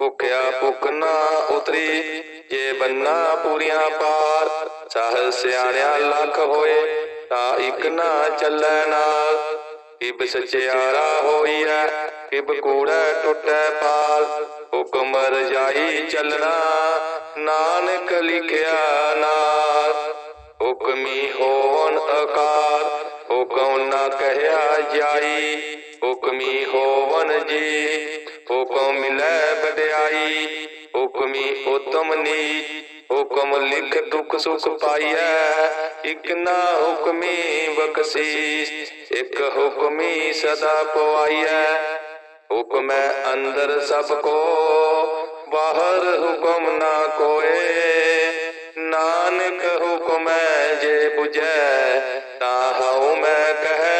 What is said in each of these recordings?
ਭੁਖਿਆ ਭੁਖ ਨਾ ਉਤਰੀ, ਜੇ ਬੰਨਾ ਪੂਰੀਆਂ ਪਾਰ ਸਹਲ ਸਿਆਣਿਆ ਲੱਖ ਹੋਏ, ਤਾਂ ਇਕ ਨਾ ਚੱਲੈ ਨਾਲ। ਕਿਬ ਸਚਿਆਰਾ ਹੋਈਐ ਕਿਬ ਕੂੜੈ ਟੁੱਟੈ ਪਾਲ ਹੁਕਮ ਰਜਾਈ ਚੱਲਣਾ, ਨਾਨਕ ਲਿਖਿਆ ਨਾਲ ਹੁਕਮੀ ਹੋਵਨ ਅਕਾਰ, ਹੁਕਮ ਨਾ ਕਹਿਆ ਜਾਈ। ਹੁਕਮੀ ਹੋਵਨ ਜੀ, ਹੁਕਮ ਮਿਲੈ ਵਡਿਆਈ ਹੁਕਮੀ ਉਤਮ ਨੀਚ ਹੁਕਮ ਲਿਖ ਦੁਖ ਸੁਖ ਪਾਈਐ। ਇਕ ਨਾ ਹੁਕਮੀ ਬਖਸ਼ੀਸ਼, ਇਕ ਹੁਕਮੀ ਸਦਾ ਪਵਾਈਐ। ਹੁਕਮੈ ਅੰਦਰ ਸਭ ਕੋ, ਬਾਹਰ ਹੁਕਮ ਨਾ ਕੋਏ। ਨਾਨਕ ਹੁਕਮੈ ਜੇ 부ਜੈ ਤਾ ਹਉ ਮੈਂ ਕਹੈ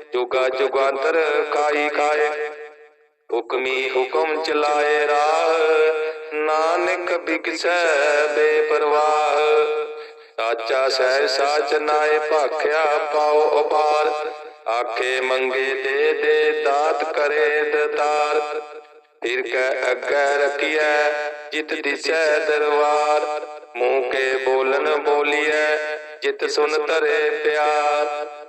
ਜੁਗਾ ਜੁਗਾਂਤਰ ਖਾਈ ਖਾਏ। ਹੁਕਮੀ ਹੁਕਮ ਚਲਾਏ ਰਾਹ। ਨਾਨਕ ਬਿਕਸੈ ਬੇਪਰਵਾਹ। ਸਾਚਾ ਸਹਿ ਸਾਚ ਨਾਏ ਭਾਖਿਆ ਪਾਉ ਉਪਾਰ ਆਖੇ ਮੰਗੇ ਦੇ ਦੇ ਦਾਤ ਕਰੇ ਦਤਾਰ। ਫਿਰ ਕੈ ਅੱਗੇ ਰਖੀਐ ਜਿਤ ਦਿਸੈ ਦਰਬਾਰ ਮੂੰਹ ਕੇ ਬੋਲਨ ਬੋਲੀਐ ਜਿਤ ਸੁਨ ਤਰੇ ਪਿਆਰ।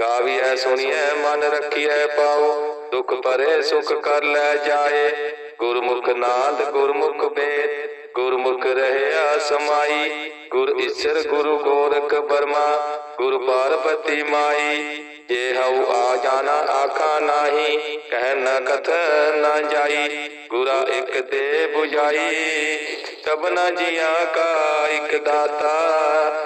ਗਾਵੀਐ, ਸੁਣੀਐ, ਮਨ ਰੱਖੀਐ ਪਾਉ ਦੁਖ ਪਰੇ ਸੁਖ ਕਰ ਲੈ ਜਾਏ। ਗੁਰਮੁਖ ਨਾਦ, ਗੁਰਮੁਖ ਵੇਦ ਗੁਰਮੁਖ ਰਹਿਆ ਸਮਾਈ। ਗੁਰ ਈਸ਼ਰ, ਗੁਰੂ ਗੋਰਖ ਬਰਮਾ। ਗੁਰ ਪਾਰਬਤੀ ਮਾਈ। ਜੇ ਹਉ ਆ ਜਾਣਾ, ਆਖਾ ਨਾਹੀ। ਕਹਿ ਨ ਕਥ ਨ ਜਾਈ। ਗੁਰਾ ਇਕ ਦੇ 부ਜਾਈ ਸਭਨਾ ਜੀਆਂ ਕਾ ਇਕ ਦਾਤਾ।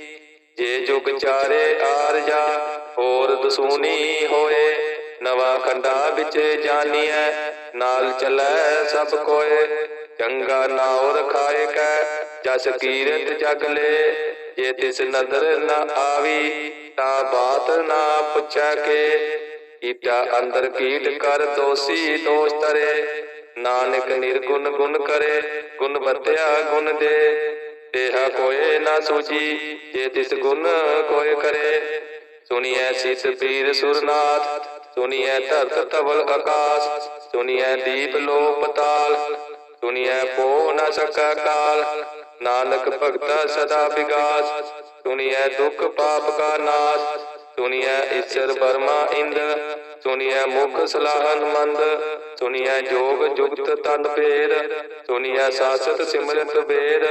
ਜੇ ਜੁਗ ਚਾਰੇ ਆਰ ਹੋਰ ਦਸੂਨੀ ਹੋਏ, ਨਵਾਂ ਖੰਡਾ ਵਿੱਚ ਜਾਣੀਐ ਨਾਲ ਚੱਲੈ ਸਭ ਕੋਏ, ਚੰਗਾ ਨਾਉ ਰਖਾਏ ਕੈ, ਜਸ ਕੀਰਤ ਜਗ ਲੈ, ਜੇ ਤਿਸ ਨਦਰ ਨ ਆਵੀ, ਤਾਂ ਬਾਤ ਨਾ ਪੁੱਛੈ ਕੇ, ਕੀਟਾ ਅੰਦਰ ਕੀਟ ਕਰ ਦੋਸੀ ਦੋਸ਼ ਤਰੇ ਨਾਨਕ ਨਿਰਗੁਣ ਗੁਣ ਕਰੇ, ਗੁਣ ਬਤਿਆ ਗੁਣ ਦੇ ਤੇਹਾ ਕੋਏ ਨਾ ਸੂਜੀ ਜੇ ਤਿਸ ਗੁਣ ਕੋਏ ਕਰੇ। ਸੁਣੀਐ ਸਿਤ ਪੀਰ ਸੁਰਨਾਥ, ਸੁਣੀਐ ਧਰਤ ਤਵਲ ਆਕਾਸ਼, ਸੁਣੀਐ ਦੀਪ ਲੋ ਪਤਾਲ ਸੁਣੀਐ ਪੋ ਨ ਸਕਾ ਕਾਲ। ਨਾਨਕ ਭਗਤਾ ਸਦਾ ਵਿਗਾਸ, ਸੁਣੀਐ ਦੁਖ ਪਾਪ ਕਾ ਨਾਸ਼, ਸੁਣੀਐ ਈਸ਼ਰ ਬਰਮਾ ਇੰਦ ਸੁਣਿਐ ਮੁਖ ਸਲਾਹਨ ਮੰਦ, ਸੁਣੀਐ ਜੋਗ ਜੁਗਤ ਤਨ ਫੇਰ ਸੁਣਿਐ ਸਾਸਤ ਸਿਮਰਤ ਬੇਰ,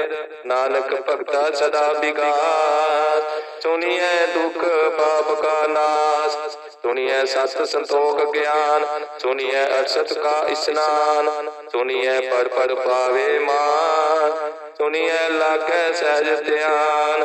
ਨਾਨਕ ਭਗਤਾ ਸਦਾ ਵਿਗਾਸ। ਸੁਣੀਐ ਦੁਖ ਪਾਪ ਕਾ ਨਾਸ, ਸੁਣਿਐ ਸਤ ਸੰਤੋਖ ਗਿਆਨ, ਸੁਣਿਐ ਅਰਸਤ ਕਾ ਇਸਨਾਨ, ਸੁਣੀਐ ਪਰ ਪਰ ਪਾਵੇ ਮਾਨ, ਸੁਣੀਐ ਲਾਗੈ ਸਹਿਜ ਧਿਆਨ।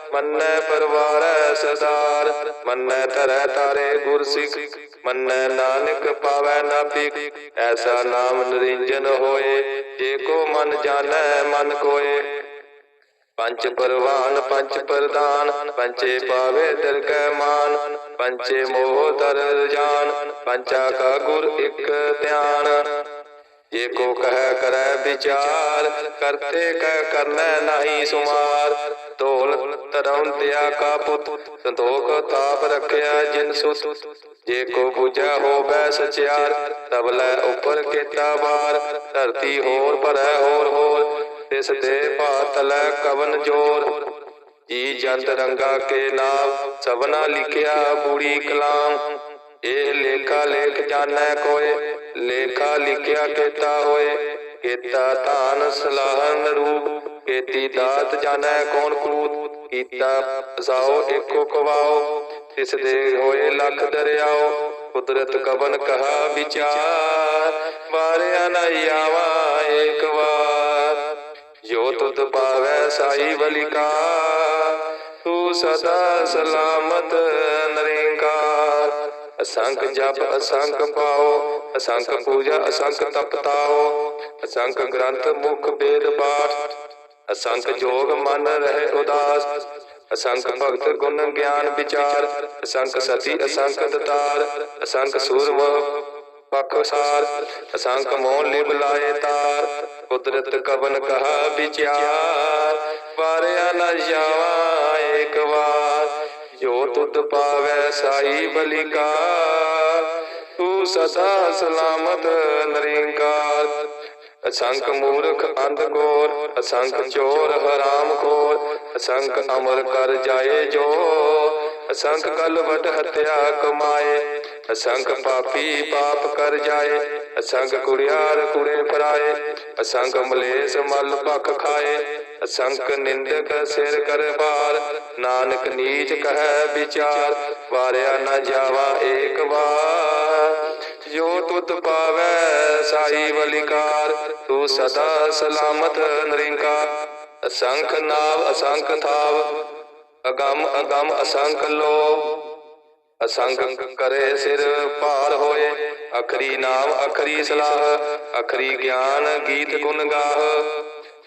ਮੰਨੈ ਪਰਵਾਰੈ ਸਦਾਰ ਮੰਨੈ ਧਰੈ ਤਾਰੇ ਗੁਰ ਸਿੱਖ ਮੰਨੈ ਨਾਨਕ ਪਾਵੈ ਨਾ ਭਿਖ ਐਸਾ ਨਾਮ ਨਿਰੰਜਨ ਹੋਏ, ਜੇ ਕੋ ਮਨ ਜਾਣੈ, ਮਨ ਕੋਏ। ਪੰਚ ਪਰਵਾਨ, ਪੰਚ ਪ੍ਰਦਾਨ, ਪੰਚੇ ਪਾਵੇ ਦਰ ਕੈ ਮਾਨ। ਪੰਚੇ ਮੋਹ ਤਰ ਜਾਨ ਪੰਚਾ ਕਾ ਗੁਰ ਇਕ ਧਿਆਨ। ਜੇ ਕੋ ਕਹਿ ਕਰੈ ਵਿਚਾਰ, ਕਰਤੇ ਕਹਿ ਕਰਨੈ ਨਾਹੀ ਸੁਮਾਰ। ਢੋਲ ਧਰਮ ਦਿਆ ਕਾ ਪੁੱਤ, ਸੰਤੋਖ ਤਾਪ ਰਖਿਆ ਜਿਨ ਸੁਤ। ਜੇ ਕੋ ਬੁਝੈ ਹੋਵੈ ਸਚਿਆਰ ਤਬਲੇ ਉੱਪਰ ਕੀਤਾ ਬਾਰ ਧਰਤੀ ਹੋਰ ਭਰੈ ਹੋਰ ਹੋਰ, ਤਿਸ ਦੇ ਭਾਤਲੈ ਕਵਨ ਜੋਰ। ਜੀ ਜੰਤ ਰੰਗਾ ਕੇ ਨਾਮ ਸਭਨਾ ਲਿਖਿਆ ਬੂੜੀ ਕਲਾਮ। ਇਹ ਲੇਖਾ ਲੇਖ ਜਾਣੈ ਕੋਏ, ਲੇਖਾ ਲਿਖਿਆ ਕੀਤਾ ਹੋਏ। ਕੀਤਾ ਧਾਨ ਸਲਾਹਨ ਰੂਪ ਕੀਤੀ ਦਾਤ ਜਾਣੈ ਕੌਣ ਕੂਤ। ਕੀਤਾ ਸਾਓ ਏਕੋ ਕਵਾਓ, ਤਿਸ ਦੇ ਹੋਏ ਲੱਖ ਦਰਿਆਓ। ਕੁਦਰਤ ਕਵਨ ਕਹਾ ਵਿਚਾਰ, ਵਾਰਿਆ ਨ ਆਵਾ ਏਕ ਵਾਰ। ਜੋ ਤੁਧ ਪਾਵੈ ਸਾਈ ਬਲਿਕਾ ਤੂੰ ਸਦਾ ਸਲਾਮਤ ਨਰੇਂਕਾਰ। ਅਸੰਖ ਜਪ ਅਸੰਖ ਪਾਓ ਅਸੰਖ ਪੂਜਾ ਅਸੰਖ ਤਪਤਾਓ ਅਸੰਖ ਗ੍ਰੰਥ ਮੁਖ ਵੇਦ ਪਾਠ ਅਸੰਖ ਜੋਗ ਮਨ ਰਹਿ ਉਦਾਸ ਅਸੰਖ ਭਗਤ ਗੁਣ ਗਿਆਨ ਵਿਚਾਰ ਅਸੰਖ ਸਤੀ ਅਸੰਖ ਦਤਾਰ ਅਸੰਖ ਸੂਰਮ ਪਖਸਾਰ ਅਸੰਖ ਮੋਹ ਲਿਵ ਲਾਏ ਤਾਰ ਕੁਦਰਤ ਕਵਨ ਕਹਾ ਵਿਚਾਰ ਵਾਰਿਆ ਨ ਜਾਵਾ ਏਕ ਵਾਰ ਜੋ ਤੁਧ ਪਾਵੈ ਸਾਈ ਬਲਿਕਾ, ਤੂੰ ਸਦਾ ਸਲਾਮਤ ਨਰਿੰਕਾਰ। ਅਸੰਖ ਮੂਰਖ ਅੰਧ ਗੋਰ ਅਸੰਖ ਚੋਰ ਹਰਾਮ ਖੋਰ, ਅਸੰਖ ਅਮਰ ਕਰ ਜਾਏ ਜੋ, ਅਸੰਖ ਕਲਵਟ ਹਤਿਆ ਕਮਾਏ, ਅਸੰਖ ਪਾਪੀ ਪਾਪ ਕਰ ਜਾਏ, ਅਸੰਖ ਕੁੜਿਆਰ ਕੁੜੇ ਫਰਾਏ, ਅਸੰਖ ਮਲੇਸ ਮਲ ਭਖ ਖਾਏ ਅਸੰਖ ਨਿੰਦਕ ਸਿਰ ਕਰ ਬਾਰ ਨਾਨਕ ਨੀਚ ਕਹੈ ਵਿਚਾਰ, ਵਾਰਿਆ ਨਾ ਜਾਵਾ ਏਕ ਵਾਰ। ਜੋ ਤੁਧ ਪਾਵੈ ਸਾਈ ਬਲਿਕਾਰ ਤੂੰ ਸਦਾ ਸਲਾਮਤ ਨਰਿੰਕਾਰ। ਅਸੰਖ ਨਾਵ ਅਸੰਖ ਥਾਵ, ਅਗੰਮ ਅਗੰਮ ਅਸੰਖ ਲੋ ਅਸੰਖ ਕਰੇ ਸਿਰ ਭਾਰ ਹੋਏ, ਅਖਰੀ ਨਾਮ ਅਖਰੀ ਸਲਾਹ, ਅਖਰੀ ਗਿਆਨ ਗੀਤ ਗੁਣ ਗਾਹ।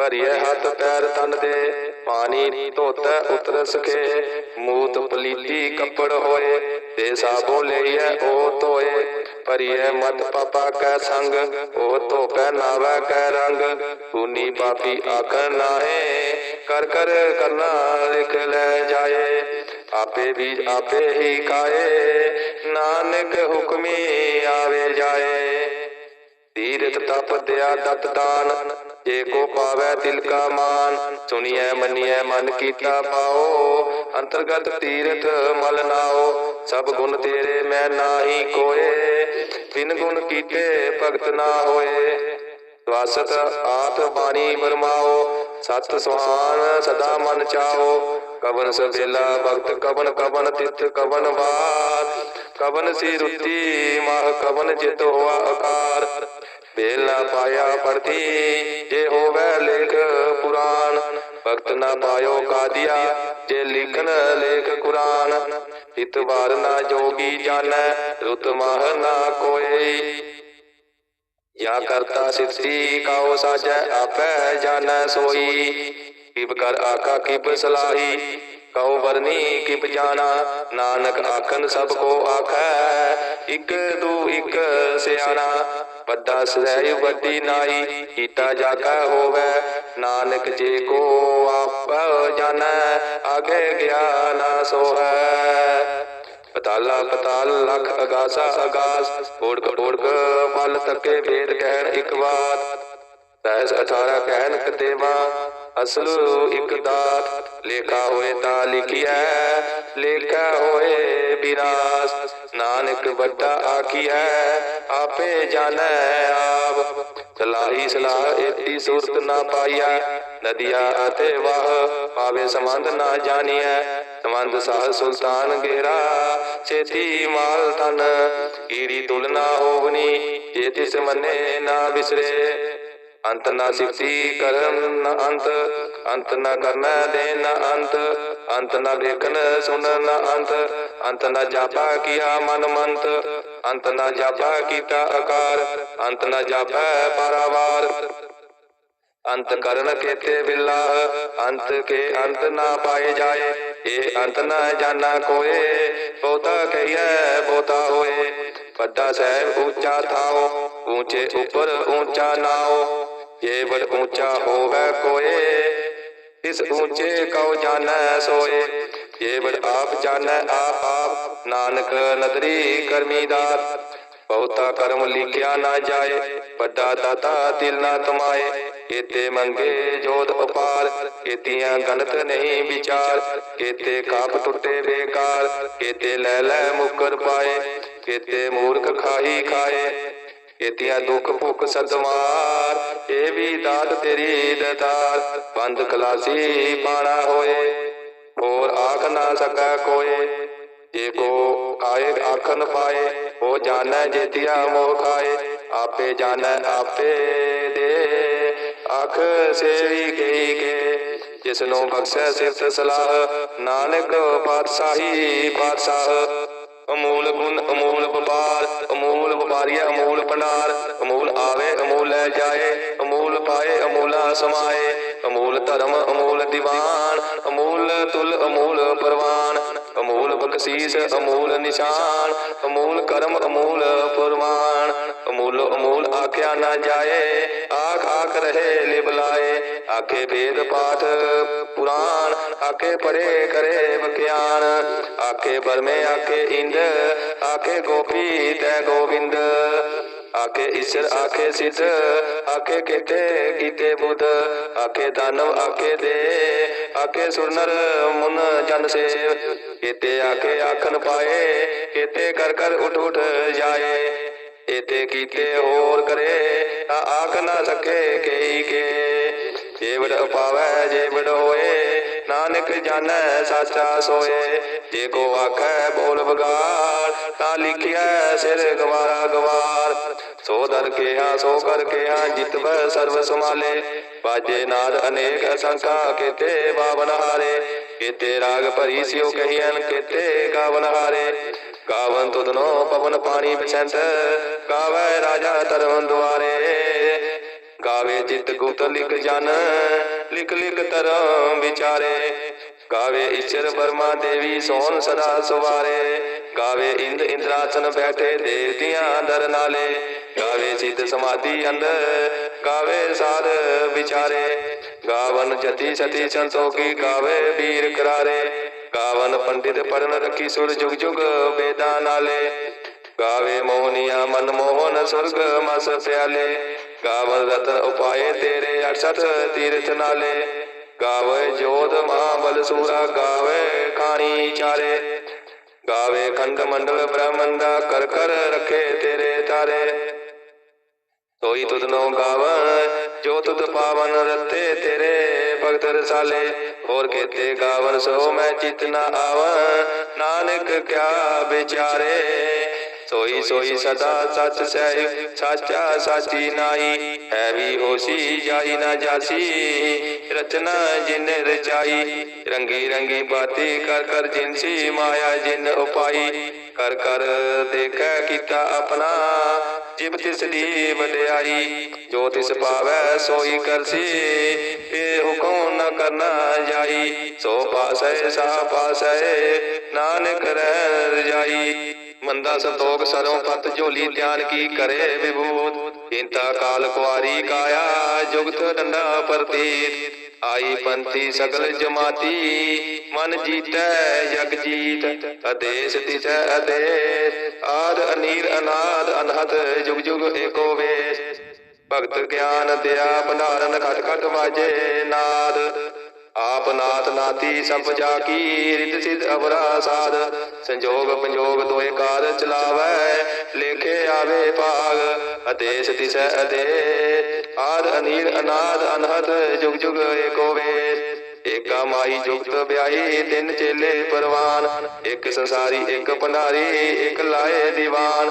ਭਰੀਏ ਹੱਥ ਪੈਰ ਤਨ ਦੇ ਪਾਣੀ ਧੋਤੈ ਉਤਰ ਸਕੇ। ਮੂਤ ਪਲੀਤੀ ਕੱਪੜ ਹੋਏ ਤੇ ਸਾਬੋ ਲਈਐ ਉਹ ਧੋਏ। ਭਰੀਏ ਮਤ ਪਾਪਾ ਕੈ ਸੰਗ ਉਹ ਧੋਪੈ ਨਾਵੈ ਕੈ ਰੰਗ। ਤੂਨੀ ਪਾਪੀ ਆਖ ਨਾਹੇ ਕਰ ਕਰ ਕਰਨਾ ਲਿਖ ਲੈ ਜਾਏ। ਆਪੇ ਵੀ ਆਪੇ ਹੀ ਕਾਏ ਨਾਨਕ ਹੁਕਮੀ ਆਵੇ ਜਾਏ। ਤੀਰਥ ਤਪ ਦਿਆ ਦਤ ਦਾਨ। ਜੇ ਕੋ ਪਾਵੈ ਤਿਲ ਕਾ ਮਾਨ, ਸੁਣੀਐ, ਮੰਨੀਐ, ਮਨ ਕੀਤਾ ਪਾਓ। ਅੰਤਰਗਤ ਤੀਰਥ ਮਲ ਨਾਓ, ਸਭ ਗੁਣ ਤੇਰੇ ਮੈਂ ਨਾਹੀ ਕੋਏ। ਬਿਨ ਗੁਣ ਕੀਤੇ ਭਗਤ ਨਾ ਹੋਏ। ਸਵਾਸਤ ਆਤ ਬਾਣੀ ਬਰਮਾਓ, ਸਤ ਸੁਹਾਨ ਸਦਾ ਮਨ ਚਾਓ। ਕਵਨ ਸਬੇਲਾ ਭਗਤ, ਕਵਨ ਕਵਨ ਤਿਤ ਕਵਨ ਬਾਤ ਕਵਨ ਸੀ ਰੁੱਤੀ ਮਾਹ ਕਵਨ ਜਿਤ ਹੋਆ ਆਕਾਰ ਨਾ ਪਾਇਆ ਪਰਤੀ ਜੇ ਹੋਵੇ ਲੇਖ ਪੁਰਾਨ ਭਗਤ ਨਾ ਪਾਇਓ ਕਾਦੀਆ, ਜੇ ਲਿਖਨ ਲੇਖ ਕੁਰਾਨ। ਇਤਵਾਰ ਨਾ ਜੋਗੀ ਜਾਣੈ, ਰੁਤ ਮਾਹ ਨਾ ਕੋਈ ਯਾ ਕਰਤਾ ਸਿੱਧੀ, ਕਾਉ ਸਾਜੈ, ਆਪੈ ਜਾਣੈ ਸੋਈ। ਕਿਬ ਕਰ ਆਕਾ ਕਿਬ ਸਲਾਹੀ, ਕਉ ਵਰਨੀ ਕਿਬ ਜਾਣਾ। ਨਾਨਕ ਆਖਨ ਸਭ ਕੋ ਆਖੈ। ਇਕ ਦੂ ਇਕ ਸਿਆਣਾ, ਵੱਡਾ ਸਹਿ ਵੱਡੀ ਨਾਈ, ਕੀਤਾ ਜਾਕਾ ਹੋਵੇ। ਨਾਨਕ ਜੇ ਕੋ ਆਪ ਜਾਣੈ, ਆਗੇ ਗਿਆਨ ਸੋਹੈ। ਪਤਾਲਾ ਪਤਾਲ ਲਖ ਅਗਾਸਾ ਅਗਾਸ ਓੜਕ ਓੜਕ ਮਲ ਤੱਕੇ ਵੇਦ ਕਹਿਣ ਇਕ ਬਾਤ ਸਹਿਸ 18 ਕਹਿਣ ਕਤੇਵਾ ਅਸਲ ਇੱਕ ਦਾਤ ਲੇਖਾ ਹੋਏ ਤਾਂ ਲਿਖਿਆ ਲੇਖਾ ਹੋਏ ਵਿਨਾਸ਼ ਨਾਨਕ ਵੱਡਾ ਆਖੀਐ, ਆਪੇ ਜਾਣੈ ਆਪ। ਸਲਾਹੀ ਸਲਾਹ ਏਤੀ ਸੂਰਤ ਨਾ ਪਾਈਆ ਨਦੀਆ ਅਤੇ ਵਾਹ ਪਾਵੇ ਸੰਬੰਧ ਨਾ ਜਾਣੀਐ। ਸੰਬੰਧ ਸਾਹ ਸੁਲਤਾਨ ਗੇਰਾ, ਛੇਤੀ ਮਾਲ ਤਨ ਈੜੀ ਤੁਲਨਾ ਹੋਵਨੀ, ਜੇ ਤਿਸ ਮੰਨੇ ਨਾ ਵਿਸਰੇ ਅੰਤ ਨਾ ਸਿਫਤੀ ਕਰਨ ਨਾ ਅੰਤ ਅੰਤ ਨਾ ਕਰਨਾ ਦੇ ਨਾ ਅੰਤ ਅੰਤ ਨਾ ਵੇਖਣ ਸੁਣਨ ਨ ਅੰਤ ਅੰਤ ਨਾ ਜਾਪਾ ਕੀਆ ਮਨ ਮੰਤ, ਅੰਤ ਨਾ ਜਾਪਾ ਕੀਤਾ ਆਕਾਰ ਅੰਤ ਨਾ ਜਾਪੈ ਪਾਰਾਵਾਰ। ਅੰਤ ਕਰਨ ਕੇਤੇ ਬਿਲਾ, ਅੰਤ ਕੇ ਅੰਤ ਨਾ ਪਾਏ ਜਾਏ ਇਹ ਅੰਤ ਨਾ ਜਾਣਾ ਕੋਏ ਬਹੁਤਾ ਕਹੀਐ ਬਹੁਤਾ ਹੋਏ। ਵੱਡਾ ਸਹਿਬ ਉੱਚਾ ਥਾਓ, ਉੱਚੇ ਉੱਪਰ ਉੱਚਾ ਨਾਓ। ਜੇ ਬੜ ਉੱਚਾ ਹੋਵੇ ਕੋਏ, ਇਸ ਉੱਚੇ ਕਉ ਜਾਣੈ ਸੋਏ। ਜੇ ਬੜ ਆਪ ਜਾਣੈ ਆਪ ਆਪ, ਨਾਨਕ ਨਦਰੀ ਕਰਮੀ ਦਾਤ ਬਹੁਤਾ ਕਰਮ ਲਿਖਿਆ ਨਾ ਜਾਏ, ਵੱਡਾ ਦਾਤਾ ਦਿਲ ਨਾ ਤਮਾਏ ਕੀਤੇ ਮੰਗੇ ਜੋਤ ਉਪਾਰ, ਕੀਤੀਆਂ ਗਣਤ ਨਹੀਂ ਵਿਚਾਰ। ਕੀਤੇ ਕਾਪ ਟੁੱਟੇ ਬੇਕਾਰ, ਕੀਤੇ ਲੈ ਲੈ ਮੁਕਰ ਪਾਏ। ਕੀਤੇ ਮੂਰਖ ਖਾਹੀ ਖਾਏ, ਕੀਤੀਆਂ ਦੁੱਖ ਭੁੱਖ ਸਦਮਾਰ ਇਹ ਵੀ ਦਾਤ ਤੇਰੀ ਦਤਾਰ, ਬੰਦ ਖਲਾਸੀ ਪਾਣਾ ਹੋਏ, ਹੋਰ ਆਖ ਨਾ ਸਕੈ ਕੋਏ। ਜੇ ਕੋ ਆਏ ਆਖਨ ਪਾਏ ਉਹ ਜਾਣੈ ਜੇਤਿਆ ਮੋਹ ਖਾਏ ਆਪੇ ਜਾਣੈ ਆਪੇ ਦੇ। ਆਖ ਸੇਵੀ ਗਈ ਕੇ, ਜਿਸ ਨੂੰ ਬਖਸ਼ੈ ਸਿਫਤ ਸਲਾਹ, ਨਾਨਕ ਪਾਤਸ਼ਾਹੀ ਪਾਤਸ਼ਾਹ, ਅਮੂਲ ਗੁਣ, ਅਮੂਲ ਵਪਾਰ ਅਮੂਲ ਵਪਾਰੀਆ ਅਮੂਲ ਭੰਡਾਰ, ਅਮੂਲ ਆਵੇ, ਅਮੂਲ ਲੈ ਜਾਏ, ਅਮੂਲ ਪਾਏ, ਅਮੂਲਾ ਸਮਾਏ, ਅਮੂਲ ਧਰਮ, ਅਮੂਲ ਦੀਵਾਨ, ਅਮੂਲ ਤੁਲ, ਅਮੂਲ ਪਰਵਾਨ, ਅਮੂਲ ਬਖਸ਼ੀਸ, ਅਮੂਲ ਨਿਸ਼ਾਨ, ਅਮੂਲ ਕਰਮ, ਅਮੂਲ ਪੁਰਮਾਨ ਅਮੂਲ ਅਮੂਲ ਆਖਿਆ ਨਾ ਜਾਏ, ਆਖ ਆਖ ਰਹੇ ਲਿਬਲਾਏ ਆਖੇ ਵੇਦ ਪਾਠ ਪੁਰਾਣ, ਆਖੇ ਪਰੇ ਕਰੇ ਵਿਗਿਆਨ ਆਖੇ ਬਰਮੇ ਆਖੇ ਇੰਦ ਆਖੇ ਗੋਪੀ ਤੈ ਗੋਵਿੰਦ, ਆਖੇ ਈਸ਼ਰ, ਆਖੇ ਸਿਧ, ਆਖੇ ਕੀਤੇ ਕੀਤੇ ਬੁੱਧ, ਆਖੇ ਦਾਨਵ, ਆਖੇ ਦੇ, ਆਖੇ ਸੁਰਨਰ, ਮੁਨ ਜਨ ਸੇਵ, ਕੀਤੇ ਆਖੇ ਆਖਨ ਪਾਏ, ਕਿਤੇ ਕਰ ਕਰ ਉਠ ਉਠ ਜਾਏ ਇਤੇ ਕੀਤੇ ਹੋਰ ਕਰੇ, ਤਾਂ ਆਖ ਨਾ ਸਕੇ ਕਈ ਕੇ, ਜੇਵੜ ਪਾਵੈ ਜੇਵੜ ਹੋਏ ਨਾਨਕ ਜਾਣੈ ਸਾਚਾ ਸੋਏ। ਜੇ ਕੋ ਆਖੈ ਬੋਲ ਬਗਾਰ ਤਾਂ ਲਿਖਿਆ ਸਿਰ ਗਵਾਰਾ ਗਵਾਰ। ਸੋ ਦਰ ਕਿਹਾ, ਸੋ ਕਰ ਕਿਹਾ ਜਿਤਵੈ ਸਰਬ ਸਮਾਲੇ ਬਾਜੇ ਨਾਦ ਅਨੇਕ ਅਸੰਖਾ, ਕੀਤੇ ਬਾਵਨ ਹਾਰੇ। ਕੀਤੇ ਰਾਗ ਭਰੀ ਸਿਓ ਕਹੀਐਨ, ਕੀਤੇ ਗਾਵਨ ਹਾਰੇ। ਗਾਵਨ ਤੁਧਨੋ ਪਵਨ ਪਾਣੀ ਬਸੰਤ ਗਾਵੇ ਰਾਜਾ ਧਰਮ ਦੁਆਰੇ। ਗਾਵੇ ਜਿਤ ਗੁਪਤ ਲਿਖ ਜਨ, ਲਿਖ ਲਿਖ ਧਰਮ ਵਿਚਾਰੇ। ਗਾਵੇ ਈਸ਼ਰ ਬਰਮਾ ਦੇਵੀ ਸੋਨ ਸਦਾ ਸੁਵਾਰੇ। ਗਾਵੇ ਇੰਦ ਇੰਦਰਾਸਨ ਬੈਠੇ ਦੇਵਤਿਆਂ ਦਰ ਨਾਲੇ। ਗਾਵੇ ਸਿੱਧ ਸਮਾਧੀ ਅੰਦਰ ਗਾਵੇ ਸਾਧ ਵਿਚਾਰੇ। ਗਾਵਨ ਜਤੀ ਸਤੀ ਸੰਤੋਖੀ ਗਾਵੇ ਵੀਰ ਕਰਾਰੇ। ਗਾਵਨ ਪੰਡਿਤ ਪੜਨ ਰੱਖੀ ਸੁਰ ਜੁਗ ਜੁਗ ਵੇਦਾਂ ਨਾਲੇ। ਗਾਵੇ ਮੋਹਨੀਆ ਮਨ ਮੋਹਨ ਸੁਰਗ ਮਸ ਪਿਆਲੇ। ਗਾਵਨ ਰਤਨ ਉਪਾਏ ਤੇਰੇ 68 ਤੀਰਥ ਨਾਲੇ। ਗਾਵੇ ਜੋਧ ਮਹਾਬਲ ਸੂਰਾ, ਗਾਵੇ ਖਾਣੀ ਚਾਰੇ। ਗਾਵੇ ਖੰਡ ਮੰਡਲ ਬ੍ਰਹਮੰਡਾ ਕਰ ਕਰ ਰੱਖੇ ਤੇਰੇ ਤਾਰੇ। ਸੋਈ ਤੁਧ ਨੋ ਗਾਵਨ ਜੋ ਤੁਧ ਪਾਵਨ ਰਤੇ ਤੇਰੇ ਭਗਤ ਰਸਾਲੇ। ਹੋਰ ਕੇਤੇ ਗਾਵਨ ਸੋ ਮੈਂ ਚਿਤ ਨਾ ਆਵਨ ਨਾਨਕ ਕਿਆ ਵਿਚਾਰੇ। ਸੋਈ ਸੋਈ ਸਦਾ ਸੱਚ ਸਹਿ ਸਾਚਾ ਸਾਚੀ ਨਾਈ ਹੈ ਵੀ ਹੋਸੀ ਜਾਈ ਨਾ ਜਾਸੀ। ਰਚਨਾ ਜਿਨ ਰਚਾਈ, ਰੰਗੀ ਰੰਗੀ ਬਾਤੀ ਕਰ ਕਰ ਜਿਨਸੀ ਮਾਇਆ ਜਿਨ ਉਪਾਈ। ਕਰ ਕਰ ਦੇਖੈ ਕੀਤਾ ਆਪਣਾ, ਜਿਬ ਤਿਸ ਦੀ ਵਡਿਆਈ। ਜੋ ਤਿਸ ਪਾਵੈ ਸੋਈ ਕਰਸੀ ਇਹ ਹੁਕਮ ਨ ਕਰਨਾ ਜਾਈ। ਸੋ ਪਾਸੈ, ਸਾ ਪਾਸੈ, ਨਾਨਕ ਰਹਿ ਰਜਾਈ। ਮੰਦਾ ਸੰਤੋਖ ਸਰੋਂ ਪਤ ਝੋਲੀ ਧਿਆਨ ਕੀ ਕਰੇ ਵਿਭੂਤ? ਇੰਤਾ ਕਾਲ ਕੁਆਰੀ ਕਾਇਆ, ਜੁਗਤ ਡੰਡਾ ਪ੍ਰਤੀਤ। ਆਈ ਪੰਥੀ ਸਗਲ ਜਮਾਤੀ, ਮਨ ਜੀਤੈ, ਜਗ ਜੀਤ। ਅਦੇਸ ਤਿਸੈ ਅਦੇਸ ਆਦ ਅਨੀਰ ਅਨਾਦ ਅਨਹਦ, ਜੁਗ ਜੁਗ ਏਕੋ ਵੇਸ। ਭਗਤ ਗਿਆਨ ਦਿਆ ਭੰਡਾਰਨ ਘਟ ਘਟ ਵਾਜੇ ਨਾਦ। ਆਪ ਨਾਥ ਨਾਤੀ ਸਭ ਜਾ ਕੀ ਰਿਤ ਸਿਧ ਅਵਰਾ ਸਾਧ। ਸੰਜੋਗ ਪੰਜੋਗ ਦੋਏ ਕਾਰ ਚਲਾਵੈ, ਲੇਖੇ ਆਵੇ ਭਾਗ ਅਦੇਸ ਤਿਸੈ ਅਦੇ। ਆਦ ਅਨੀਰ ਅਨਾਦ ਅਨਹਦ, ਜੁਗ ਜੁਗ ਏਕੋ ਵੇਸ ਏਕਾ ਮਾਈ ਜੁਗਤ ਵਿਆਹੀ, ਤਿੰਨ ਚੇਲੇ ਪਰਵਾਨ। ਇੱਕ ਸੰਸਾਰੀ, ਇੱਕ ਭੰਡਾਰੀ, ਇੱਕ ਲਾਏ ਦੀਵਾਨ।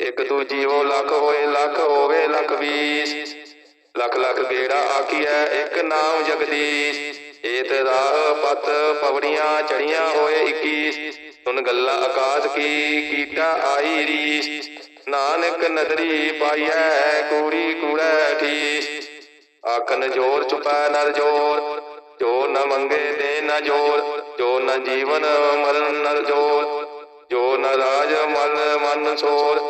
ਇੱਕ ਤੂ ਜੀਵੋ ਲੱਖ ਹੋਏ, ਲੱਖ ਹੋਵੇ, ਲੱਖ ਵੀਸ ਲੱਖ ਲੱਖ ਗੇੜਾ ਆਖੀਐ, ਇੱਕ ਨਾਮ ਜਗਦੀਸ਼। ਏਤ ਰਾਹ ਪਤ ਪਵੜੀਆਂ ਚੜੀਆਂ ਹੋਏ 21 ਸੁਨ ਗੱਲਾਂ ਆਕਾਸ਼ ਕੀ ਕੀਟਾ ਆਈ ਰੀਸ। ਨਾਨਕ ਨਦਰੀ ਪਾਈਐ, ਕੂੜੀ ਕੂੜੈ ਠੀਸ। ਆਖਨ ਜੋਰ ਚੁਪੈ ਨਰ ਜੋਰ, ਜੋ ਨ ਮੰਗੇ ਦੇ ਨ ਜੋਰ, ਜੋ ਨ ਜੀਵਨ ਮਰਨ ਨਰ ਜੋਰ, ਜੋ ਨ ਰਾਜ ਮਨ ਮਨ ਸੋਰ।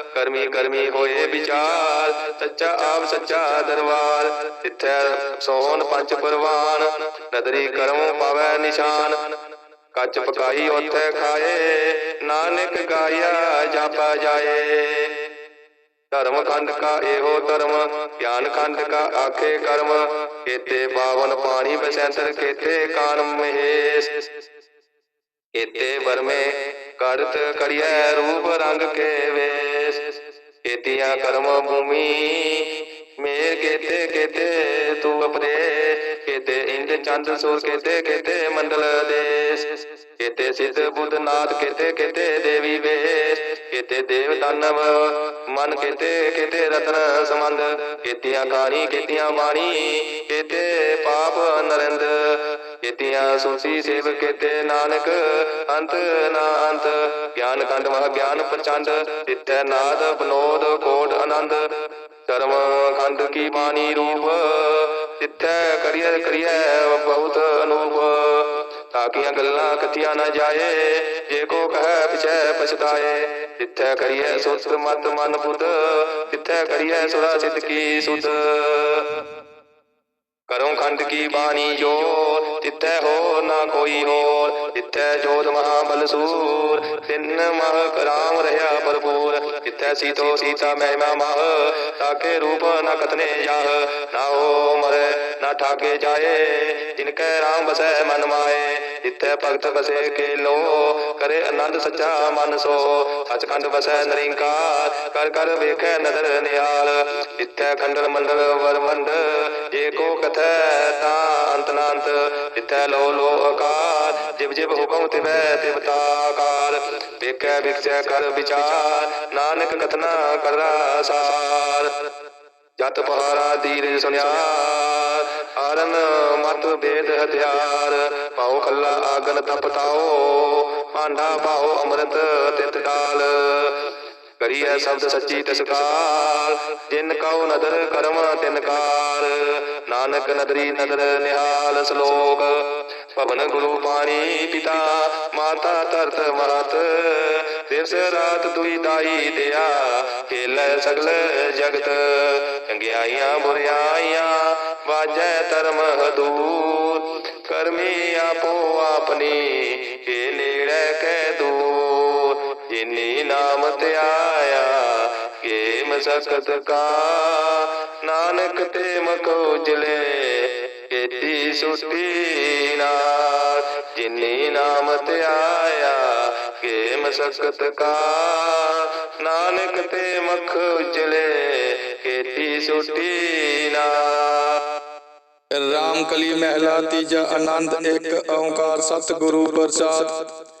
ਕਰਮੀ ਕਰਮੀ ਹੋਏ ਵਿਚਾਰ, ਸੱਚਾ ਆਪ ਸੱਚਾ ਦਰਬਾਰ, ਤਿੱਥੈ ਸੋਹਣ ਪੰਜ ਪਰਵਾਨ, ਨਦਰੀ ਕਰਮ ਪਾਵੈ ਨਿਸ਼ਾਨ। ਕੱਚ ਪਕਾਈ ਉਥੇ ਖਾਏ, ਨਾਨਕ ਗਾਇਆ ਜਾਪਾ ਜਾਏ। ਧਰਮ ਖੰਡ ਕਾ ਇਹੋ ਧਰਮ, ਗਿਆਨ ਖੰਡ ਕਾ ਆਖੇ ਕਰਮ, ਕੇਤੇ ਪਾਵਨ ਪਾਣੀ ਬਸੰਤਰ ਕੇਤੇ ਕਾਨ ਮਹੇਸ਼। ਕੇਤੇ ਵਰਮੇ ਕਰਤ ਕੜਿਐ ਰੂਪ ਰੰਗ ਕੇ ਵੇ ਕੇਤੀਆਂ ਕਰਮ ਭੂਮੀ, ਮੇਰ ਕੇਤੇ ਕੇਤੇ ਤੂ ਅਪਰੇ ਕੇਤੇ ਇੰਦ ਚੰਦ ਸੂਰ, ਕੇਤੇ ਕੇਤੇ ਮੰਡਲ ਦੇਸ, ਕਿਤੇ ਸਿੱਧ ਬੁੱਧ ਨਾਥ ਕਿਤੇ ਕਿਤੇ ਦੇਵੀ ਵੇਸ, ਕਿਤੇ ਦੇਵ ਦਾਨਵ, ਮਨ ਕਿਤੇ ਕਿਤੇ ਰਤਨ ਸਮੰਦ ਕੇਤੀਆਂ ਕਾਣੀ, ਕੇਤੀਆਂ ਬਾਣੀ, ਕੇਤੇ ਪਾਪ ਨਰਿੰਦ ਕੇਤੀਆਂ ਸੁਸੀ ਸੇਵ ਕੇਤੇ ਨਾਨਕ, ਅੰਤ ਨਾ ਅੰਤ। ਗਿਆਨ ਖੰਡ ਮਹਾ ਗਿਆਨ ਪ੍ਰਚੰਡ, ਤਿੱਥੈ ਨਾਦ ਬਨੋਦ ਕੋਟ ਆਨੰਦ। ਕਰਮ ਖੰਡ ਕੀ ਬਾਣੀ ਰੂਪ, ਤਿੱਥੈ ਕਰੀਏ ਕਰੀਐ ਬਹੁਤ ਅਨੂਪ। ਤਾਕੀਆਂ ਗੱਲਾਂ ਕਥੀਆਂ ਨਾ ਜਾਏ, ਜੇ ਕੋ ਕਹੈ ਪਿਛੈ ਪਛਤਾਏ। ਤਿੱਥੈ ਕਰੀਐ ਸੁਤ ਮਤ ਮਨ ਬੁੱਧ, ਤਿੱਥੈ ਕਰੀਐ ਸੁਰਾ ਸਿੱਧ ਕੀ ਸੁਧ। ਕਰੋ ਖੰਡ ਕੀ ਬਾਣੀ ਜੋ ਤਿੱਥੈ ਹੋ ਨਾ ਕੋਈ ਹੋਰ। ਤਿੱਥੈ ਜੋਤ ਮਹਾ ਬਲਸੂਰ। ਤਿੰਨ ਮਹ ਕਰਾਮ ਰਹਾ ਭਰਪੂਰ। ਤਿੱਥੈ ਸੀਤੋ ਸੀਤਾ ਮਹਿਮਾ ਮਹ। ਤਾਕੇ ਰੂਪ ਨ ਕਤਨੇ ਜਾਹ। ਨਾ ਹੋ ਮਰੇ, ਨਾ ਠਾਕੇ ਜਾਏ। ਜਿਨ ਕੈ ਰਾਮ ਬਸੈ ਮਨ ਮਾਏ। ਜਿੱਥੈ ਭਗਤ ਬਸੇ ਕੇ ਲੋ ਕਰੇ ਆਨੰਦ ਸੱਚਾ ਮਨ ਸੋ। ਸਚਖੰਡ ਵਸੈ ਨਰਿੰਕਾਰ, ਕਰ ਕਰ ਵੇਖੈ ਨਦਰ ਨਿਹਾਲ। ਜਿੱਥੈ ਖੰਡਨ ਮੰਡਲ ਵਰਮੰਡ ਜੇ ਕਥੈ ਤਾਂ ਅੰਤ ਨਾ ਅੰਤ ਲੋ ਲੋ ਆਕਾਰ ਜਿਬ ਜਿਵ ਹੁਕਮ ਤਿਵੈ ਤਿਵ ਤਾਕਾਰ ਵੇਖੈ ਵਿਖਸੈ ਕਰ ਵਿਚਾਰ, ਨਾਨਕ ਕਥਨਾ ਕਰਾ ਸਾਰ। ਜਤ ਪਹਾਰਾ ਦੀਰ ਸੁਨਿਆ ਆਰਨ ਮਤ ਵੇਦ ਹਥਿਆਰ। ਪਾਉ ਕੱਲਾ ਆਗਨ ਤਪਤਾਓ ਭਾਂਡਾ ਪਾਉ ਅੰਮ੍ਰਿਤ ਤਿਤ ਡਾਲ। ਕਰੀਐ ਸ਼ਬਦ ਸੱਚੀ ਤਸਕਾਰ। ਜਿਨ ਕਉ ਨਦਰ ਕਰਮ ਤਿਨ ਕਾਰ। ਨਾਨਕ ਨਦਰੀ ਨਦਰ ਨਿਹਾਲ ਸ਼ਲੋਕ। ਭਵਨ ਗੁਰੂ ਪਾਣੀ ਪਿਤਾ ਮਾਤਾ ਤਰਤ ਮਾਤ ਦਿਵਸ ਰਾਤ ਦੁਈ ਦਾਈ ਦਿਆ ਖੇਲੇ ਸਗਲ ਜਗਤ। ਚੰਗਿਆਈਆਂ ਬੁਰਿਆਈਆਂ ਵਾਜੈ ਧਰਮ ਹਦੂਰ। ਕਰਮੀ ਆਪੋ ਆਪਣੀ ਕੇ ਨੇੜੇ ਕੈ ਦੂਰ। ਜਿਨੀ ਨਾਮ ਧਿਆਇਆ ਕੇ ਮਸਕਤ ਕਾ। ਨਾਨਕ ਤੇ ਮਖ ਉਜਲੇ, ਕੀਤੀ ਸੁਟੀ ਨਾਲ ਜਿਨੀ ਨਾਮ ਧਿਆਇਆ ਕੇ ਮਸਕਤ ਕਾ। ਨਾਨਕ ਤੇ ਮਖ ਉਜਲੇ, ਕੀਤੀ ਸੁਟੀ ਨਾਲ ਰਾਮ ਕਲੀ ਮਹਿਲਾ ਤੀਜਾ ਆਨੰਦ ਇੱਕ ਓੰਕਾਰ ਸਤਿਗੁਰੂ ਪ੍ਰਸਾਦ।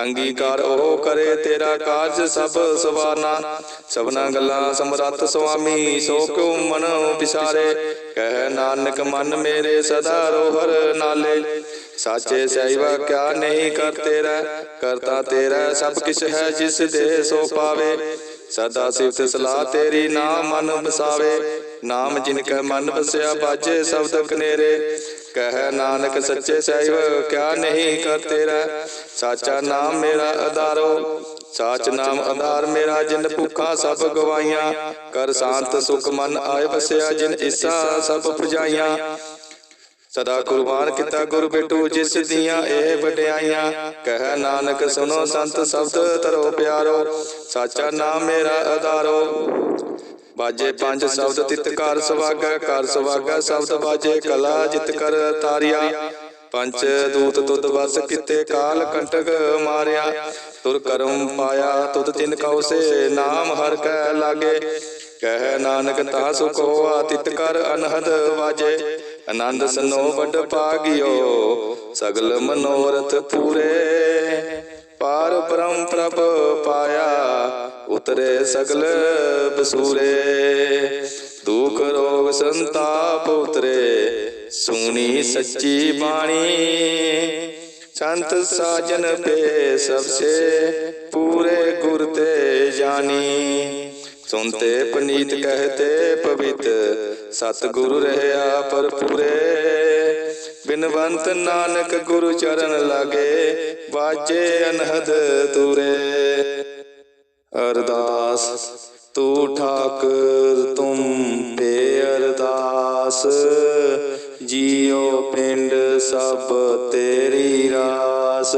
ਅੰਗੀਕਾਰ ਉਹ ਕਰੇ, ਤੇਰਾ ਕਾਰਜ ਸਭ ਸਵਾਰਨਾ। ਸਭਨਾ ਗੱਲਾਂ ਸਮਰੱਥ ਸੁਆਮੀ, ਸੋ ਕਿਉ ਮਨ ਵਿਸਾਰੇ? ਕਹਿ ਨਾਨਕ ਮਨ ਮੇਰੇ ਸਦਾ ਰੋਹਰ ਨਾਲੇ। ਸਾਚੇ ਸਹਿਵਾ ਕਿਆ ਨਹੀਂ ਕਰ ਤੇਰਾ? ਕਰਤਾ ਤੇਰਾ ਸਭ ਕਿਛ ਹੈ ਜਿਸ ਦੇ ਸੋ ਪਾਵੇ। ਸਦਾ ਸਿਫਤ ਸਲਾਹ ਤੇਰੀ ਨਾਮ ਮਨ ਬਸਾਵੇ ਨਾਮ ਜਿਨ ਕੈ ਮਨ ਬਸਿਆ ਬਾਜੇ ਸ਼ਬਦ ਕਨੇਰੇ ਕਹਿ ਨਾਨਕ ਸੱਚੇ ਸਹਿਬ, ਕਿਆ ਨਹੀਂ ਕਰ ਤੇਰਾ ਸਾਚਾ ਨਾਮ ਮੇਰਾ ਆਧਾਰੋ ਸਾਚ ਨਾਮ ਆਧਾਰ ਮੇਰਾ ਜਿਨ ਭੁੱਖਾ ਸਭ ਗਵਾਈਆਂ। ਕਰ ਸ਼ਾਂਤ ਸੁਖ ਮਨ ਆਏ ਵਸਿਆ ਜਿਨ ਇਸਾ ਸਭ ਪੁਜਾਈਆਂ। ਸਦਾ ਕੁਰਬਾਨ ਕੀਤਾ ਗੁਰ ਬੇਟੂ ਜਿਸ ਦੀਆਂ ਇਹ ਵਡਿਆਈਆਂ। ਕਹਿ ਨਾਨਕ ਸੁਨੋ ਸੰਤ ਸ਼ਬਦ ਤਰੋ ਪਿਆਰੋ। ਸਾਚਾ ਨਾਮ ਮੇਰਾ ਆਧਾਰੋ ਬਾਜੇ ਪੰਜ ਸ਼ਬਦ ਤਿਤ ਕਰ ਸੁਭਾਗਾ ਕਰ ਸੁਭਾਗਾ ਸ਼ਬਦ ਬਾਜੇ ਕਲਾ ਜਿਤ ਕਰ ਤਾਰਿਆ। ਪੰਜ ਦੂਤ ਤੁਧ ਵਸ ਕਿਤੇ ਕਾਲ ਕੰਟਕ ਮਾਰਿਆ। ਤੁਰ ਕਰਮ ਪਾਇਆ ਤੁਧ ਤਿਨ ਕਉ ਸੇ ਨਾਮ ਹਰ ਕੈ ਲਾਗੇ। ਕਹਿ ਨਾਨਕ ਤਾ ਸੁਖ ਹੋਆ ਤਿਤ ਕਰ ਅਨਹਦ ਵਾਜੇ। ਆਨੰਦ ਸਨੋ ਵੱਡ ਪਾਗਿਓ। ਸਗਲ ਮਨੋਰਥ ਪੂਰੇ। ਪਾਰ। ਬ੍ਰਹਮ ਪ੍ਰਭ ਪਾਇਆ। ਉਤਰੇ ਸਗਲ ਬਸੂਰੇ। ਦੁਖ ਰੋਗ ਸੰਤਾਪ ਉਤਰੇ। ਸੁਣੀ ਸੱਚੀ ਬਾਣੀ। ਸੰਤ ਸਾਜਨ ਪੇ ਸਭ ਸੇ ਪੂਰੇ ਗੁਰ ਤੇ ਜਾਨੀ ਸੁਨਤੇ ਪਨੀਤ ਕਹਤੇ ਪਵਿੱਤ। ਸਤਿਗੁਰੂ ਰਹਿਆ ਪਰ ਪੂਰੇ ਬਿਨਵੰਤ ਨਾਨਕ ਗੁਰੂ ਚਰਨ ਲਾਗੇ। ਵਾਜੇ ਅਨਹਦ ਤੂਰੇ। ਅਰਦਾਸ, ਤੂੰ ਠਾਕਰ, ਤੁਮ ਪੇ ਅਰਦਾਸ। ਜੀਉ ਪਿੰਡ ਸਭ ਤੇਰੀ ਰਾਸ।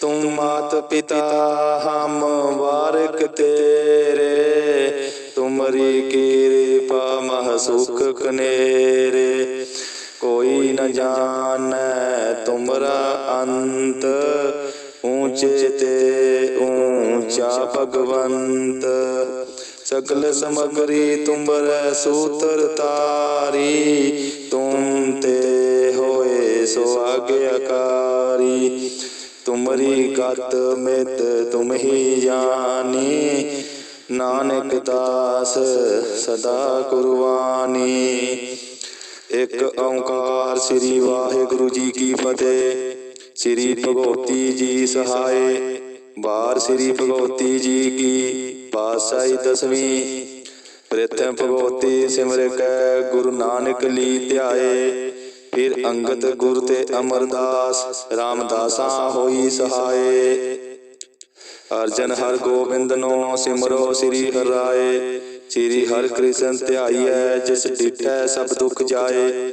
ਤੂੰ ਮਾਤ ਪਿਤਾ ਹਮ ਵਾਰਕ ਤੇਰੇ। ਤੁਮਰੀ ਕਿਰਪਾ ਮਹ ਸੁਖ ਕਨੇਰੇ। ਕੋਈ ਨ ਜਾਣੈ ਤੁਮਰਾ ਅੰਤ। ਊਚੇ ਤੇ ਊਚਾ ਭਗਵੰਤ। ਸ਼ਕਲ ਸਮਗਰੀ ਤੁਮਰ ਸੂਤਰ ਤਾਰੀ। ਤੁਮ ਤੇ ਹੋਏ ਸੋ ਆਗਿਆਕਾਰੀ ਤੁਮਰੀ ਗਤ ਮਿਤ ਤੁਮ ਹੀ ਜਾਣੀ ਨਾਨਕ ਦਾਸ ਸਦਾ ਕੁਰਬਾਨੀ। ਇੱਕ ਓੰਕਾਰ ਸ੍ਰੀ ਵਾਹਿਗੁਰੂ ਜੀ ਕੀ ਫਤਿਹ। ਸ੍ਰੀ ਭਗਵਤੀ ਜੀ ਸਹਾਏ। ਬਾਰ ਸ੍ਰੀ ਭਗਵਤੀ ਜੀ ਕੀ ਪਾਤਸ਼ਾਹੀ ਦਸਵੀਂ। ਪ੍ਰਥਮ ਭਗਵਤੀ ਸਿਮਰ ਕੈ, ਗੁਰੂ ਨਾਨਕ ਲੀ ਧਿਆਏ। ਫਿਰ ਅੰਗਦ ਗੁਰ ਤੇ ਅਮਰਦਾਸ, ਰਾਮਦਾਸਾਂ ਹੋਈ ਸਹਾਏ। ਅਰਜਨ ਹਰ ਗੋਬਿੰਦਨੋ ਸਿਮਰੋ ਸ੍ਰੀ ਹਰਿ ਰਾਏ। ਸ੍ਰੀ ਹਰਿ ਕ੍ਰਿਸ਼ਨ ਧਿਆਈਐ ਜਿਸ ਡਿਠੈ ਸਭ ਦੁਖ ਜਾਏ।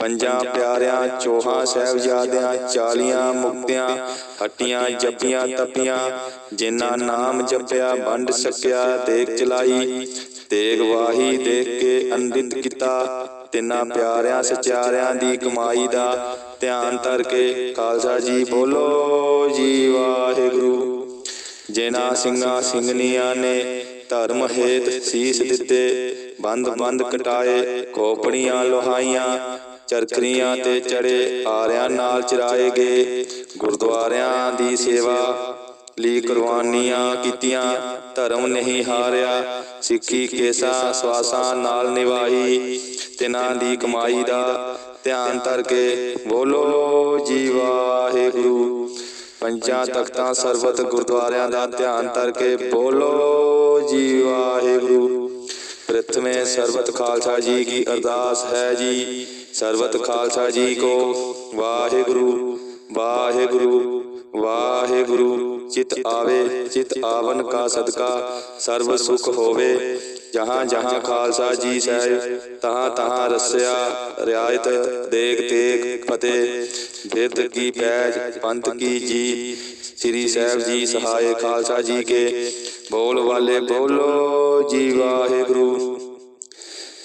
ਪੰਜਾਂ ਪਿਆਰਿਆਂ ਚੋਹਾਂ ਸਾਹਿਬਜ਼ਾਦਿਆਂ ਚਾਲੀਆਂ ਮੁਕਤਿਆਂ ਹੱਟੀਆਂ ਜੱਪੀਆਂ ਤਪੀਆਂ ਜਿਨ੍ਹਾਂ ਨਾਮ ਜਪਿਆ ਵੰਡ ਸਕਿਆ ਦੇਖ ਚਲਾਈ ਤੇਗ ਵਾਹੀ ਦੇਖ ਕੇ ਅੰਡਿਤ ਕੀਤਾ ਤਿੰਨਾਂ ਪਿਆਰਿਆਂ ਸਚਿਆਰਿਆਂ ਦੀ ਕਮਾਈ ਦਾ ਧਿਆਨ ਧਰ ਕੇ ਖਾਲਸਾ ਜੀ ਬੋਲੋ ਜੀ ਵਾਹਿਗੁਰੂ। ਜਿਨ੍ਹਾਂ ਸਿੰਘਾਂ ਸਿੰਘਨੀਆਂ ਨੇ ਧਰਮ ਹੇਤ ਸੀਸ ਦਿੱਤੇ ਬੰਦ ਬੰਦ ਕਟਾਏ ਖੋਪੜੀਆਂ ਲੋਹਾਈਆਂ ਚਰਖਰੀਆਂ ਤੇ ਚੜੇ ਆਰਿਆਂ ਨਾਲ ਚਰਾਏ ਗਏ। ਗੁਰਦੁਆਰਿਆਂ ਦੀ ਸੇਵਾ ਲਈ ਕੁਰਬਾਨੀਆਂ ਕੀਤੀਆਂ। ਧਰਮ ਨਹੀਂ ਹਾਰਿਆ। ਸਿੱਖੀ ਕੇਸਾ ਸਵਾਸਾਂ ਨਾਲ ਨਿਵਾਹੀ ਤਿਨਾਂ ਦੀ ਕਮਾਈ ਦਾ ਧਿਆਨ ਧਰ ਕੇ ਬੋਲੋ ਜੀ ਵਾਹਿਗੁਰੂ। ਪੰਜਾਂ ਤਖਤਾਂ ਸਰਬਤ ਗੁਰਦੁਆਰਿਆਂ ਦਾ ਧਿਆਨ ਧਰ ਕੇ ਬੋਲੋ ਜੀ ਵਾਹਿਗੁਰੂ। ਪ੍ਰਥਮੇ ਸਰਬਤ ਖਾਲਸਾ ਜੀ ਕੀ ਅਰਦਾਸ ਹੈ ਜੀ। ਸਰਬਤ ਖਾਲਸਾ ਜੀ ਕੋ ਵਾਹਿਗੁਰੂ ਵਾਹਿਗੁਰੂ ਵਾਹਿਗੁਰੂ ਚਿਤ ਆਵੇ ਚਿਤ ਆਵਨ ਕਾ ਸਦਕਾ ਸਰਬ ਸੁਖ ਹੋਵੇ। ਜਹਾਂ ਜਹਾਂ ਖਾਲਸਾ ਜੀ ਸਾਹਿਬ ਤਹਾਂ ਤਹਾਂ ਰਸਿਆ ਰਿਆਇਤ ਦੇਖ ਤੇਗ ਫਤਿਹ। ਵਿਦ ਕੀ ਪੈਜ ਪੰਥ ਕੀ ਜੀ। ਸ੍ਰੀ ਸਾਹਿਬ ਜੀ ਸਹਾਇ ਖਾਲਸਾ ਜੀ ਕੇ। ਬੋਲ ਵਾਲੇ ਬੋਲੋ ਜੀ ਵਾਹਿਗੁਰੂ।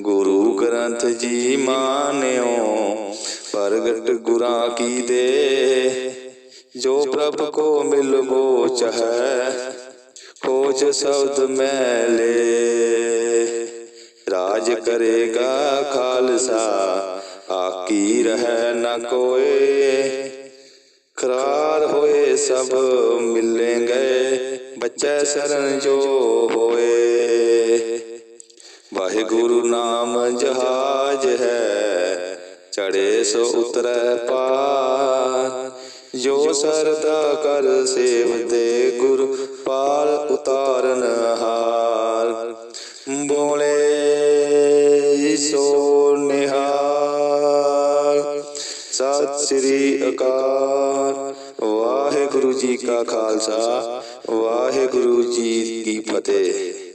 ਗੁਰੂ ਗ੍ਰੰਥ ਜੀ ਮਾਨਿਓ, ਪ੍ਰਗਟ ਗੁਰਾਂ ਕੀ ਦੇ? ਜੋ ਪ੍ਰਭ ਕੋ ਮਿਲ ਮਿਲਵੋ ਹੈ ਖੋਜ ਸ਼ਬਦ ਮੈਲੇ ਰਾਜ ਕਰੇਗਾ ਖਾਲਸਾ, ਆਕੀ ਰਹਿ ਨ ਕੋਏ। ਖਰਾਰ ਹੋਏ ਸਭ ਮਿਲेंगे ਬੱਚੇ ਸ਼ਰਨ ਜੋ ਹੋਏ। ਵਾਹਿਗੁਰੂ ਨਾਮ ਜਹਾਜ ਹੈ। ਚੜੇ ਸੋ ਉਤਰੈ ਪਾਰ। ਜੋ ਸਰਦਾ ਕਰ ਸੇਵਦੇ ਗੁਰ ਪਾਰ ਉਤਾਰਨ ਹਾਰ। ਬੋਲੇ ਸੋ ਨਿਹਾਲ ਸਤਿ ਸ੍ਰੀ ਅਕਾਲ। ਵਾਹਿਗੁਰੂ ਜੀ ਕਾ ਖਾਲਸਾ। ਵਾਹਿਗੁਰੂ ਜੀ ਕੀ ਫਤਿਹ।